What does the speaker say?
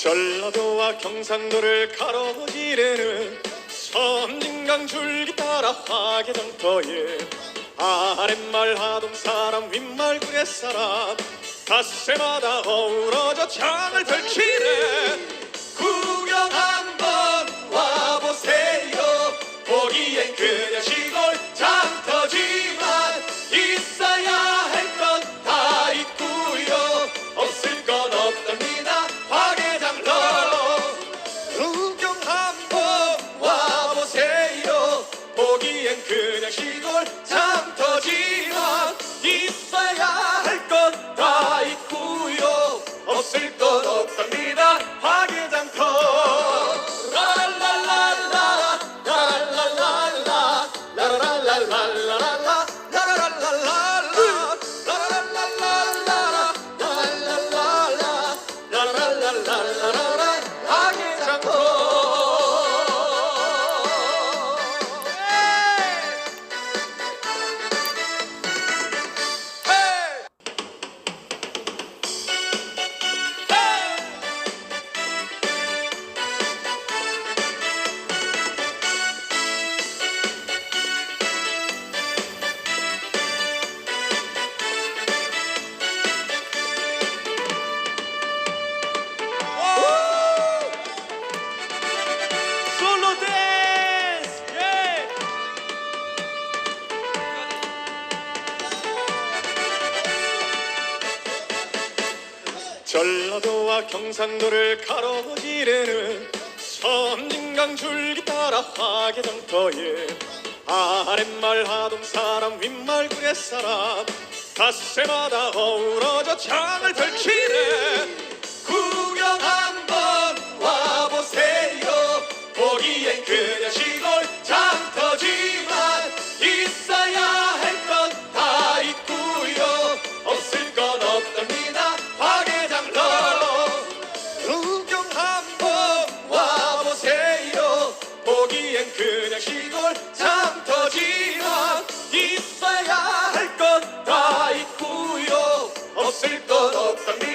전라도와 경상도를 가로지르는 섬진강 줄기 따라 화개장 터에 아랫말 하동 사람 윗말 구례 사람 닷새마다 어우러져 장을 펼치네 그냥 시골 장터지 전라도와 경상도를 가로지르는 섬진강 줄기 따라 화개장터에 아랫말 하동 사람 윗말 구례 사람 닷새마다 어우러져 장을 펼 여기엔 그냥 시골 잠터지만 있어야 할 건 다 있고요. 없을 건 없답니다.